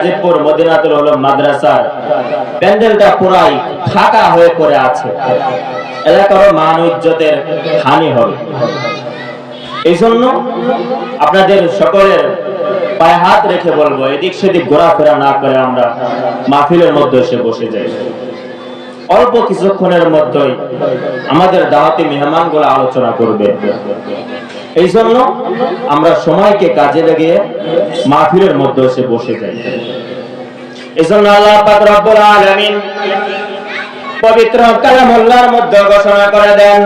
গাজীপুর মদিনাতুল মাদ্রাসার প্যান্ডেলটা পুরাই ফাঁকা হয়ে পড়ে আছে। এলাকার মান ইজ্জতের হানি হবে। এই জন্য আপনাদের সকলের পায়ে হাত রেখে বলব, এদিক সেদিক ঘোরাফেরা না করে আমরা মাহফিলের মধ্যে এসে বসে যাই। অল্প কিছুক্ষণের মধ্যেই আমাদের দাওয়াতি মেহমানগুলো আলোচনা করবে। এই জন্য আমরা সময়কে কাজে লাগিয়ে মাহফিলের মধ্যে এসে বসে যাই। এই জন্য আল্লাহ পাক রব্বুল আলামিন পবিত্র কালামুল্লাহর মধ্যে ঘোষণা করে দেন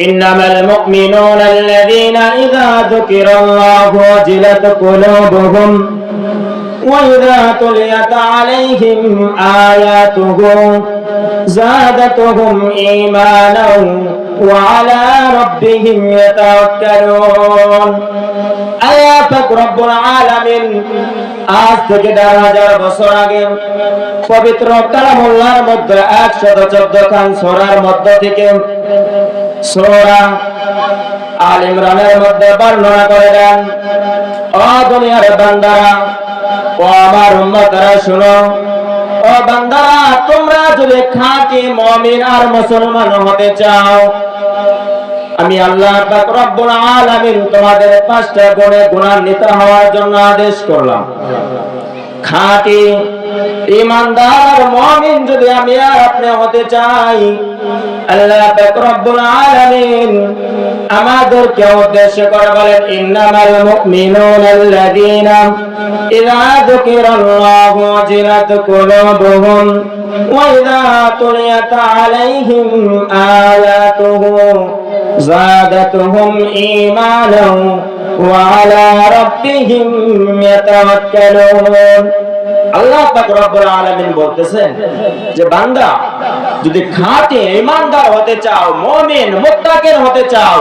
إنما المؤمنون الذين إذا ذكر الله وجلت قلوبهم وإذا تليت عليهم آياته زادتهم إيمانا وعلى ربهم يتوكلون আল্লাহ পাক রব্বুল আলামিন আজ থেকে দেড় হাজার বছর আগে পবিত্র কালামুল্লাহর মধ্যে একশত চোদ্দ খান সোরার মধ্য থেকে সোরা আল ইমরানের মধ্যে বর্ণনা করে দেন ও দুনিয়ার বান্দারা, ও আমার উম্মতরা, শুনো, ও বান্দারা, তোমরা যদি খাঁটি মমিন আর মুসলমান হতে চাও আমি আল্লাহ রব্বুল আলামিন তোমাদের পাঁচটা গুণে গুণান্বিত হওয়ার জন্য আদেশ করলাম। খাঁটি ইমানদার মুমিন যদি আমি আপনি হতে চাই, আল্লাহ রব্বুল আলামিন আমাদেরকে উদ্দেশ্য করে বলেন, ইন্নামাল ইযা যুকিরাল্লাহু কুলুবুহুম ওয়া ইযা তুলিয়াত আলাইহিম আয়াতুহু। زادتهم إيمانا وعلى ربهم يتوكلون আল্লাহ পাক রব্বুল আলামিন বলতেছেন যে বান্দা যদি খাঁটি ঈমানদার হতে চাও মুমিন মুত্তাকিন হতে চাও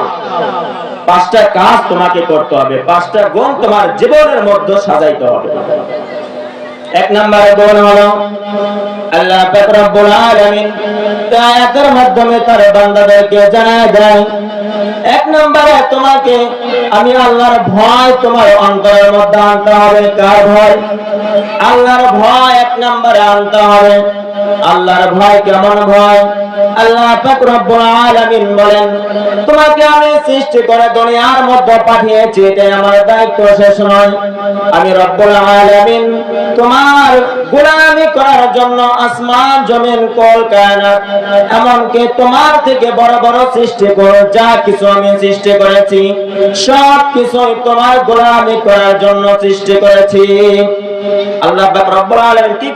পাঁচটা কাজ তোমাকে করতে হবে পাঁচটা গুণ তোমার জীবনের মধ্যে সাজাইতে হবে এক নম্বরে গুণ হলো আল্লাহ পাক রব্বুল আলামিন আয়াতের মাধ্যমে তার বান্দাদেরকে জানায় দেন। এক নম্বরে, তোমাকে আমি আল্লাহর ভয় তোমার অন্তরের মধ্যে আনতে হবে। কার ভয়? আল্লাহর ভয় এক নম্বরে আনতে হবে। আল্লাহর ভয় কেমন ভয়? আল্লাহ পাক বলেন, তোমাকে আমি সৃষ্টি করে দুনিয়ার মধ্যে পাঠিয়েছি এটাই আমার দায়িত্ব শেষ নয়। আমি রব্বুল আলামিন তোমার গোলামি করার জন্য আসমান, জমিন, কল, কায়নাত, এমনকি তোমার থেকে বড় বড় সৃষ্টি করে যা কিছু আমি সৃষ্টি করেছি সব কিছুই তোমার গোলামি করার জন্য সৃষ্টি করেছি। আল্লাহ কি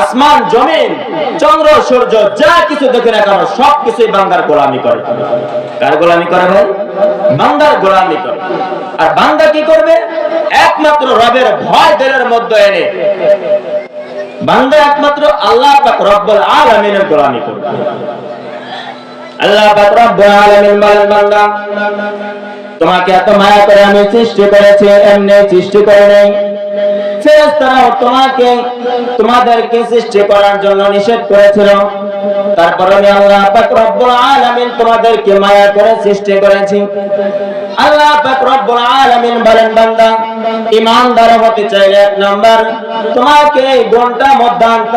আসমান, জমিন, চন্দ্র, সূর্য, যা কিছু দেখে না কেন গোলামি করে। কার গোলামি করে ভাই? গোলামি করে। আর কি করবে? একমাত্র রবের ভয় মধ্যে এনে বান্দা একমাত্র আল্লাহ পাক রব্বুল আলামিনের গোলামি করবে। আল্লাহ পাক রব্বুল আলামিন বান্দা, তোমাকে এত মায়া করে আমি সৃষ্টি করেছি, এমনি সৃষ্টি করে নেই। তোমাকে, তোমাদেরকে সৃষ্টি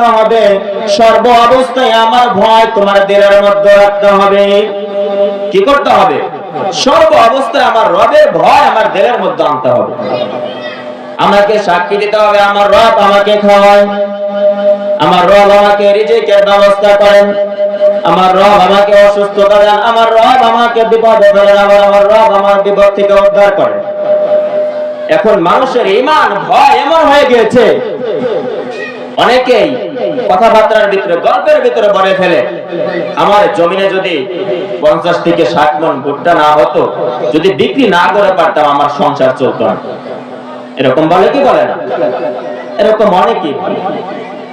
হবে। সর্ব অবস্থায় আমার ভয় তোমার দিলের মধ্যে রাখতে হবে। কি করতে হবে? সর্ব অবস্থায় আমার রবের ভয় আমার দিলের মধ্যে আনতে হবে। আমাকে সাক্ষী দিতে হবে, আমার রব আমাকে খাওয়ায়। আমার রব আমাকে রিজিকের ব্যবস্থা করেন। আমার রব আমাকে অসুস্থতা দেন, আমার রব আমাকে বিপদে ফেলেন, আবার আমার রব আমার বিপদ থেকে উদ্ধার করেন। এখন মানুষের ইমান ভয় এমন হয়ে গিয়েছে, অনেকেই কথাবার্তার ভিতরে, গল্পের ভিতরে বলে ফেলে। আমার জমিনে যদি পঞ্চাশ থেকে ষাট মন ভুট্টা না হতো, যদি বিক্রি না করে পারতাম, আমার সংসার চলতো না। এরকম বলে কি বলে না? এরকম অনেকেই বলে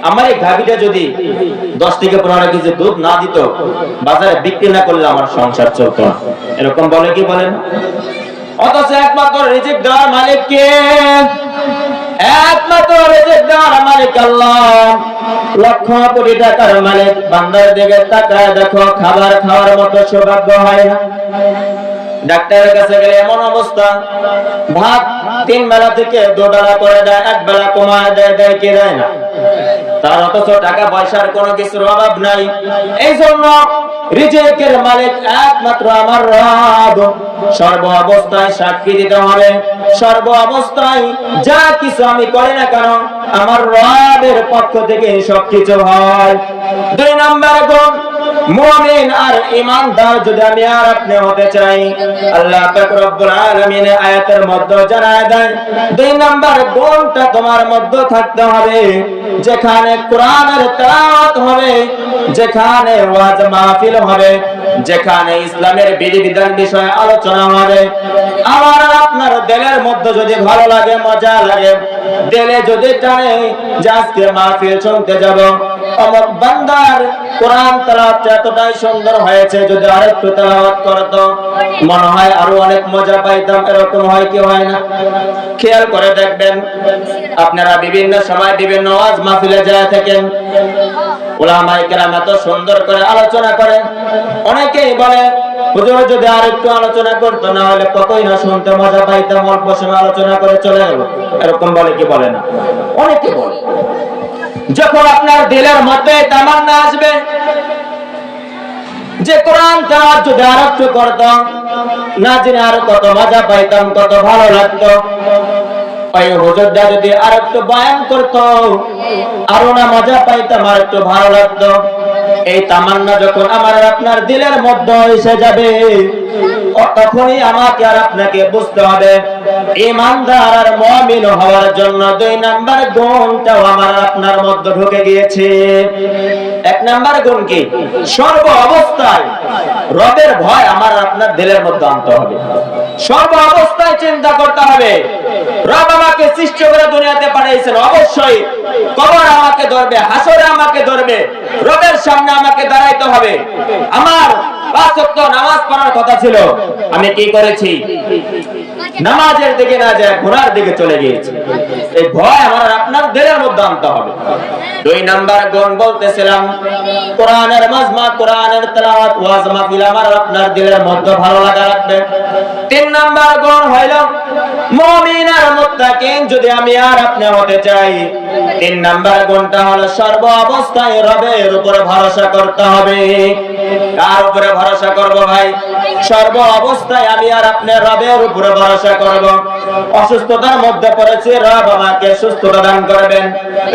আমার এই গাভিটা যদি দশ থেকে পনেরো কেজি দুধ না দিত, বাজারে বিক্রি না করলে আমার সংসার চলতো না। এরকম বলে কি বলে না? অথচ একমাত্র রিজিক দেওয়ার মালিক কে? একমাত্র রিজিক দেওয়ার মালিক আল্লাহ। লক্ষ কোটি টাকার মালিক, বান্দার দিকে তাকায় দেখো, খাবার খাওয়ার মতো সৌভাগ্য হয় না। ডাক্তারের কাছে গেলে এমন অবস্থা। ভাত তিন বেলা থেকে দু বেলা করে দেয়, এক বেলা কমায় দেয় দেয় কে দেয় না? তার অথচ টাকা পয়সার কোনো কিছুর অভাব নাই। এই জন্য রিজেকের মালিক একমাত্র আমার রব। সর্ব অবস্থায় সাক্ষী দিতে হবে। সর্ব অবস্থায় যা কিছু আমি করি না কেন, আমার রবের পক্ষ থেকে সবকিছু হয়। দুই নাম্বার গুণ মুমিন আর ইমানদার যদি আমি আর আপনি হতে চাই, আল্লাহ পাক রব্বুল আলামিন আয়াতের মধ্যে জানায় দেন, দুই নাম্বার গুণটা তোমার মধ্যে থাকতে হবে, যেখানে কোরআনের তেলাওয়াত হবে, যেখানে ওয়াজ মাহফিল হবে, যেখানে ইসলামের বিধিবিধান বিষয়ে আলোচনা হবে। আমার আপনার দিলের মধ্যে যদি ভালো লাগে, মজা লাগে, দিলে যদি টানে যে আজকে মাহফিল শুনতে যাব অমুক বান্দার কোরআন তেলাওয়াত এতটাই সুন্দর হয়েছে, যদি আরেকটু তেলাওয়াত করতো, মনে হয় আরও অনেক মজা পাইতাম, এরকম হয় কি হয় না? খেয়াল করে দেখবেন, আপনারা বিভিন্ন সময় বিভিন্ন ওয়াজ মাহফিলে যায় থাকেন। ওলামাই কেরাম এত সুন্দর করে আলোচনা করেন। অনেকেই বলে, হুজুর, যদি আর একটু আলোচনা করতো, না হলে কতই না শুনতে মজা পাইতাম, অল্প সময় আলোচনা করে চলে গেল। এরকম বলে কি বলে না? অনেকে বলে। যখন আপনার দিলের মধ্যে তামান্না আসবে, যে কোরআন তেলাওয়াত যদি আর একটু করতাম না জেনে আর কত মজা পাইতাম, কত ভালো লাগতো। যদি আর একটু বয়ান করতো, আরও না মজা পাইতাম আর একটু ভালো লাগতো। এই তামান্না যখন আমার আপনার দিলের মধ্যে এসে যাবে তখনই আমাকে আর আপনাকে বুঝতে হবে। ইমানদার আর মুমিন হওয়ার জন্য দুই নাম্বার গুণটাও আমার আপনার মধ্যে ঢুকে গিয়েছে। এক নাম্বার গুণ কি? সর্ব অবস্থায় রবের ভয় আমার আপনার দিলের মধ্যে আনতে হবে। সর্ব অবস্থায় চিন্তা করতে হবে। রব আমাকে সৃষ্টি করে দুনিয়াতে পাঠিয়েছেন, অবশ্যই। কবর আমাকে ধরবে, হাসরে আমাকে ধরবে, রবের সামনে আমাকে দাঁড়াইতে হবে। আমার পাঁচ নামাজ পড়ার কথা ছিল। আমি কি করেছি? নামাজের দিকে না যায়, ঘোড়ার দিকে চলে গিয়েছি। এই ভয় আমার আপনার দিলের মধ্যে আনতে হবে। দুই নাম্বার গুণ বলতেছিলাম, কোরআনের মাজমা, কোরআনের তেলাওয়াত, ওয়াজ মাহফিল আমার আপনার দিলের মধ্যে ভালো লাগা রাখবে তিন নাম্বার গুণ হইল, মুমিন আর মুত্তাকিন যদি আমি আর আপনি হতে চাই, তিন নাম্বার গুণটা হলো সর্ব অবস্থায় রবের উপরে ভরসা করতে হবে। কার উপরে ভরসা করব ভাই? সর্ব অবস্থায় আমি আর আপনার রবের উপরে ভরসা করব। অসুস্থতার মধ্যে পড়েছি, রব আমাকে সুস্থতা দান করবেন।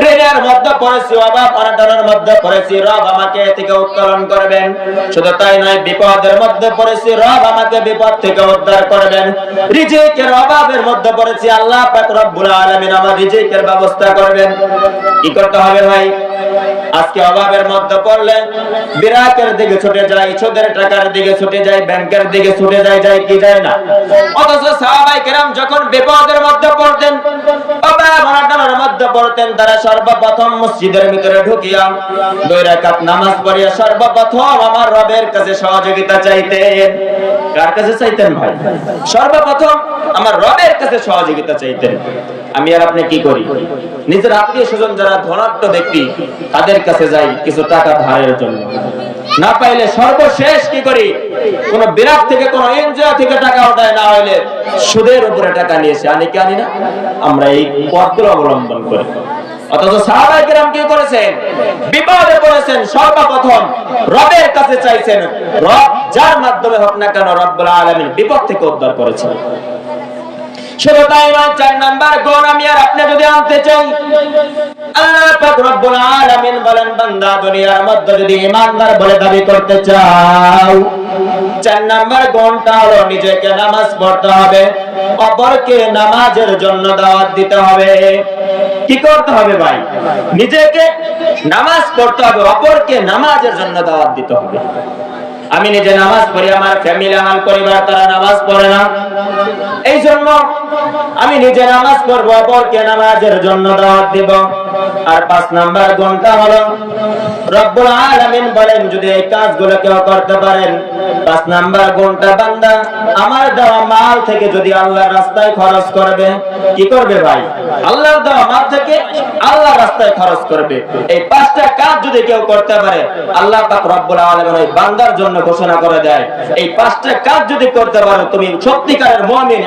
ঋণের মধ্যে পড়েছি, অভাব অনটনের মধ্যে পড়েছি, রব আমাকে থেকে উত্তোলন করবেন। শুধু তাই নয়, বিপদের মধ্যে পড়েছি, রব আমাকে বিপদ থেকে উদ্ধার করবেন। রিজিকের অভাবের মধ্যে পড়েছি, আল্লাহ পাক রব্বুল আলামিন আমার রিজিকের ব্যবস্থা করবেন। কি করতে হবে ভাই? আজকে অভাবের মধ্যে পড়লে বিরাটের দিকে ছুটে যায় সুদের টাকার দিকে ছুটে যায় ব্যাংকের দিকে ছুটে যায় যায় কি যায় না? অথচ সাহাবাই কেরাম যখন বিপদের মধ্যে পড়তেন সহযোগিতা আমি আর আপনি কি করি? নিজের আত্মীয় স্বজন যারা ধনাঢ্য ব্যক্তি, তাদের কাছে যাই কিছু টাকা ধারের জন্য। না পাইলে সর্বশেষ কি করি? কোন বিরাট থেকে, কোন এনজিও থেকে টাকা ওঠায় না হইলে সুদের উপরে টাকা নিয়েছে আনি কি আনি না। আমরা এই পথগুলো অবলম্বন করি। অথচ সাহাবাই কিরাম কি করেছেন? বিপদে পড়েছেন। সর্বপ্রথম রবের কাছে চাইছেন, রব যার মাধ্যমে হোক না কেন রব্বুল বিপদ থেকে উদ্ধার করেছেন। চার নাম্বার আমি আর আপনি যদি আনতে চাই নামাজের জন্য দাওয়াত দিতে হবে। কি করতে হবে ভাই? নিজেকে নামাজ পড়তে হবে, অপরকে নামাজের জন্য দাওয়াত দিতে হবে। আমি নিজে নামাজ পড়ি, আমার ফ্যামিলি আমার পরিবার, তারা নামাজ পড়ে না। এই জন্য আমি নিজে নামাজ পড়ব, অপরকে নামাজের জন্য দাওয়াত দিব। আর পাঁচ নাম্বার গুণটা হলো, রব্বুল আলামিন বলেন, যদি এই কাজগুলো কেউ করতে পারেন, পাঁচ নাম্বার গুণটা বান্দা, আমার দেওয়া মাল থেকে যদি আল্লাহর রাস্তায় খরচ করবে, কি করবে ভাই? আল্লাহর দেওয়া মাল থেকে আল্লাহ রাস্তায় খরচ করবে। এই পাঁচটা কাজ যদি কেউ করতে পারে, আল্লাহ পাক রব্বুল আলামিন ওই বান্দার জন্য ঘোষণা করে দেয়। এই পাঁচটা কাজ যদি করতে পারো, তুমি সত্যিকারের মুমিন